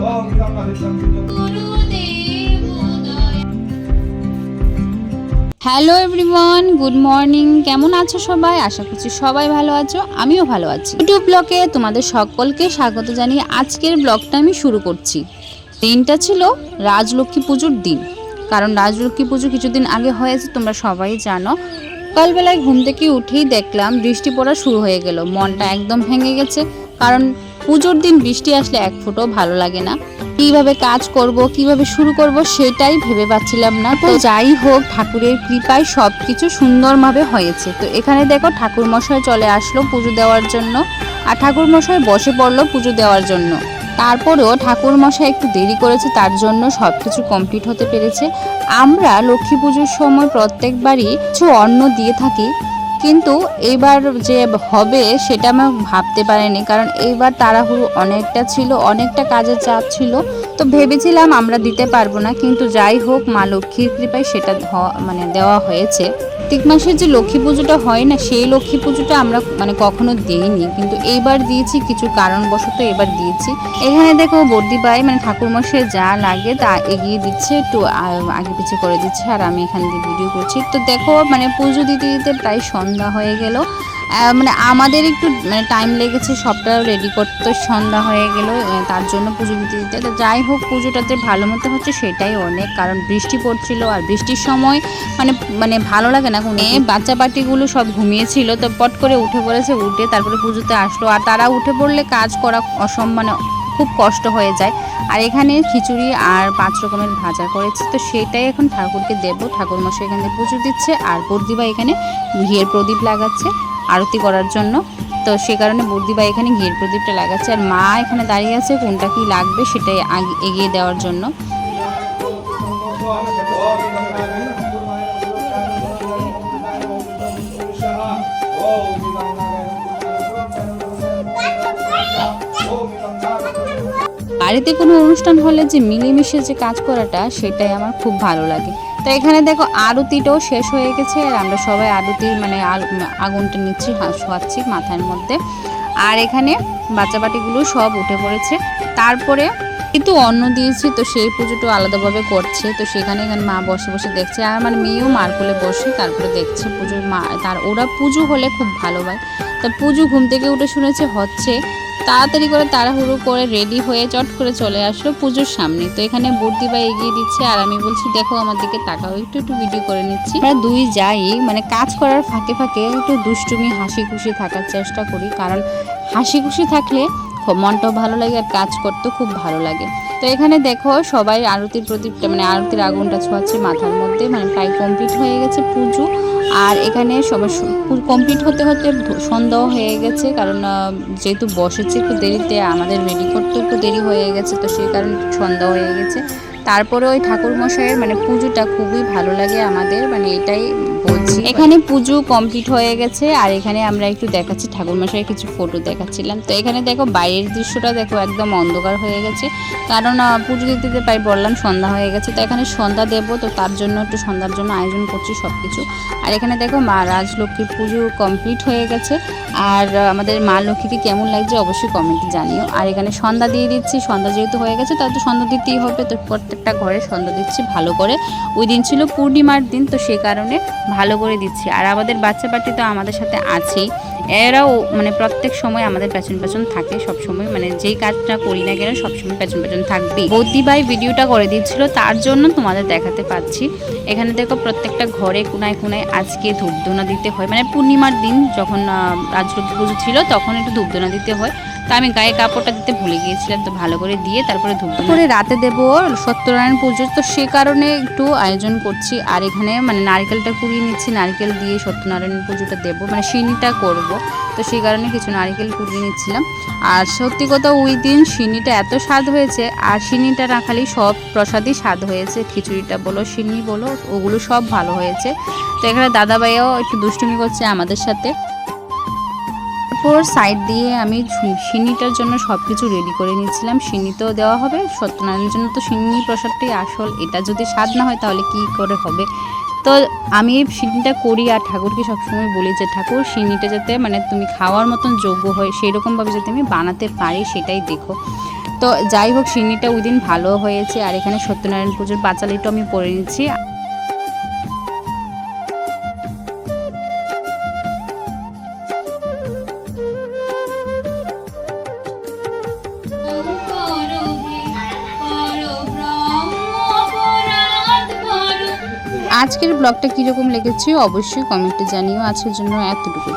오미랑가 대장 진정 hello everyone good morning কেমন আছো সবাই আশা করছি সবাই ভালো আছো আমিও ভালো আছি ইউটিউব ব্লগে তোমাদের সকলকে স্বাগত জানিয়ে আজকের ব্লগটা আমি শুরু করছি দিনটা ছিল রাজলক্ষ্মী পুজোর দিন কারণ রাজলক্ষ্মী পুজো কিছুদিন আগে হয়েছে তোমরা সবাই জানো সকালবেলায় ঘুম থেকে উঠেই দেখলাম বৃষ্টি পড়া শুরু হয়ে গেল মনটা একদম ভেঙে গেছে কারণ পুজোর দিন বৃষ্টি আসলে এক ফুটও ভালো লাগে না। কীভাবে কাজ করব কীভাবে শুরু করব সেটাই ভেবে পাচ্ছিলাম না। তো যাই হোক ঠাকুরের কৃপায় সব কিছু সুন্দরভাবে হয়েছে। তো এখানে দেখো ঠাকুর মশাই চলে আসলো পুজো দেওয়ার জন্য আর ঠাকুর মশাই বসে পড়ল পুজো দেওয়ার জন্য। তারপরেও ঠাকুর মশাই একটু দেরি করেছে তার জন্য সব কিছু কমপ্লিট হতে পেরেছে। আমরা লক্ষ্মী পুজোর সময় প্রত্যেকবারই কিছু অন্ন দিয়ে থাকি। কিন্তু এইবার যে হবে সেটা আমি ভাবতে পারিনি, কারণ এইবার তাড়াহুড়ো অনেকটা ছিল, অনেকটা কাজের চাপ ছিল। তো ভেবেছিলাম আমরা দিতে পারব না, কিন্তু যাই হোক, মা লক্ষ্মীর কৃপায় সেটা মানে দেওয়া হয়েছে। কার্তিক মাসের যে লক্ষ্মী পুজোটা হয় না, সেই লক্ষ্মী পুজোটা আমরা মানে কখনো দিইনি। কিন্তু এইবার দিয়েছি, কিছু কারণবশত এবার দিয়েছি। এখানে দেখো বর্দি ভাই মানে ঠাকুরমশাই যা লাগে তা এগিয়ে দিচ্ছে, একটু আগে পিছিয়ে করে দিচ্ছে, আর আমি এখান দিয়ে ভিডিও করছি। তো দেখো মানে পুজো দিতে দিতে প্রায় সন্ধ্যা হয়ে গেল। মানে আমাদের একটু মানে টাইম লেগেছে সবটা রেডি করতে সন্ধ্যা হয়ে গেল তার জন্য পুজো দিতে দিতে। তো যাই হোক পুজোটাতে ভালো মতো হচ্ছে সেটাই অনেক কারণ বৃষ্টি পড়ছিল আর বৃষ্টির সময় মানে মানে ভালো লাগে না কোনো বাচ্চা পার্টিগুলো সব ঘুমিয়েছিল তো পট করে উঠে পড়েছে উঠে তারপরে পুজোতে আসলো। আর তারা উঠে পড়লে কাজ করা অসম মানে খুব কষ্ট হয়ে যায়। আর এখানে খিচুড়ি আর পাঁচ রকমের ভাজা করেছে। তো সেটাই এখন ঠাকুরকে দেব। ঠাকুর মশাই এখানে পুজো দিচ্ছে আর বর্দিবা এখানে ঘিয়ের প্রদীপ লাগাচ্ছে আরতি করার জন্য। তো সে কারণে বর্দিবা এখানে ঘিয়ের প্রদীপটা লাগাচ্ছে। আর মা এখানে দাঁড়িয়ে আছে কোনটা কি লাগবে সেটাই এগিয়ে দেওয়ার জন্য। বাড়িতে কোনো অনুষ্ঠান হলে যে মিলেমিশে যে কাজ করাটা, সেটাই আমার খুব ভালো লাগে। তো এখানে দেখো আরতিটাও শেষ হয়ে গেছে, আর আমরা সবাই আরতির মানে আগুনটা নিচ্ছি শোয়াচ্ছি মাথার মধ্যে। আর এখানে বাটিগুলো সব উঠে পড়েছে। তারপরে কিন্তু অন্ন দিয়েছি, তো সেই পুজোটা আলাদাভাবে করছে। তো সেখানে এখানে মা বসে বসে দেখছে, আর আমার মেয়েও মার কোলে বসে তারপরে দেখছে পুজোর মা। তার, ওরা পুজো হলে খুব ভালো হয়। তা পুজো ঘুম থেকে উঠে শুনেছে, হচ্ছে তাড়াতাড়ি করে তাড়াহুড়ো করে রেডি হয়ে চট করে চলে আসলো পুজোর সামনে। তো এখানে বর্দিবা এগিয়ে দিচ্ছে আর আমি বলছি, দেখো আমার দিকে তাকাও, একটু একটু ভিডিও করে নিচ্ছি। আমরা দুই যাই মানে কাজ করার ফাঁকে ফাঁকে একটু দুষ্টুমি হাসি খুশি থাকার চেষ্টা করি। কারণ হাসি খুশি থাকলে মনটাও ভালো লাগে আর কাজ করতেও খুব ভালো লাগে। তো এখানে দেখো সবাই আরতির প্রদীপটা মানে আরতির আগুনটা ছোঁয়াচ্ছে মাথার মধ্যে মানে প্রায় কমপ্লিট হয়ে গেছে পুজো। আর এখানে সবার কমপ্লিট হতে হতে সন্ধ্যাও হয়ে গেছে, কারণ যেহেতু বসেছে একটু দেরিতে, আমাদের রেডি করতে একটু দেরি হয়ে গেছে, তো সেই কারণে সন্ধ্যা হয়ে গেছে। তারপরে ওই ঠাকুর মশাইয়ের মানে পুজোটা খুবই ভালো লাগে আমাদের মানে এটাই বলছি। এখানে পুজো কমপ্লিট হয়ে গেছে, আর এখানে আমরা একটু দেখাচ্ছি ঠাকুর মশাইয়ের কিছু ফটো দেখাচ্ছিলাম। তো এখানে দেখো বাইরের দৃশ্যটা দেখো একদম অন্ধকার হয়ে গেছে। কারণ পুজো দিতে দিতে প্রায় বললাম সন্ধ্যা হয়ে গেছে, তো এখানে সন্ধ্যা দেবো, তো তার জন্য একটু সন্ধ্যার জন্য আয়োজন করছি সব কিছু আর এখানে দেখো মা রাজলক্ষ্মীর পুজো কমপ্লিট হয়ে গেছে। আর আমাদের মা লক্ষ্মীকে কেমন লাগছে অবশ্যই কমেন্টে জানিও। আর এখানে সন্ধ্যা দিয়ে দিচ্ছি, সন্ধ্যা যেহেতু হয়ে গেছে, তাহলে তো সন্ধ্যা দিতেই হবে, তো প্রত্যেকটা ঘরে সন্ধ্যা দিচ্ছি, ভালো করে। ওই দিন ছিল পূর্ণিমার দিন, তো সে কারণে ভালো করে দিচ্ছি। আর আমাদের বাচ্চা পার্টি তো আমাদের সাথে আছেই। এরাও মানে প্রত্যেক সময় আমাদের পেছন পেছন থাকে সব সময় মানে যেই কাজটা করি না কেন সবসময় পেছন পেছন থাকবেই। বৌদি ভাই ভিডিওটা করে দিচ্ছিল, তার জন্য তোমাদের দেখাতে পাচ্ছি। এখানে দেখো প্রত্যেকটা ঘরে কোনায় কোনায় আজকে ধূপধুনা দিতে হয়। মানে পূর্ণিমার দিন যখন রাজলক্ষ্মী পুজো ছিল, তখন একটু ধূপধুনা দিতে হয়। তো আমি গায়ে কাপড়টা দিতে ভুলে গিয়েছিলাম, তো ভালো করে দিয়ে তারপরে ধূপধুনা করে রাতে দেবো সত্যনারায়ণ পুজো, তো সে কারণে একটু আয়োজন করছি। আর এখানে মানে নারকেলটা কুড়িয়ে নিচ্ছি, নারকেল দিয়ে সত্যনারায়ণ পুজোটা দেবো। মানে সিনিটা করব, তো সেই কারণে কিছু নারকেল কুড়িয়ে নিচ্ছিলাম। আর সত্যি কথা ওই দিন সিনিটা এত স্বাদ হয়েছে, আর সিনিটা না খালি সব প্রসাদই স্বাদ হয়েছে। খিচুড়িটা বলো, সিনি বলো, ওগুলো সব ভালো হয়েছে। তো এখানে দাদাভাইও একটু দুষ্টুমি করছে আমাদের সাথে। তারপর সাইড দিয়ে আমি সিনিটার জন্য সব কিছু রেডি করে নিয়েছিলাম। সিন্নিতেও দেওয়া হবে, সত্যনারায়ণের জন্য তো সিনি প্রসাদটাই আসল। এটা যদি স্বাদ না হয় তাহলে কি করে হবে? তো আমি সিনিটা করি আর ঠাকুরকে সবসময় বলি যে, ঠাকুর, সিনিটা যাতে মানে তুমি খাওয়ার মতন যোগ্য হয় সেই রকমভাবে যাতে আমি বানাতে পারি, সেটাই দেখো। তো যাই হোক, সিনিটা ওই দিন ভালো হয়েছে। আর এখানে সত্যনারায়ণ পুজোর পাঁচালিটাও আমি পরে নিচ্ছি। আজকের ব্লগটা কীরকম লেগেছে অবশ্যই কমেন্টে জানিও। আজকের জন্য এতটুকু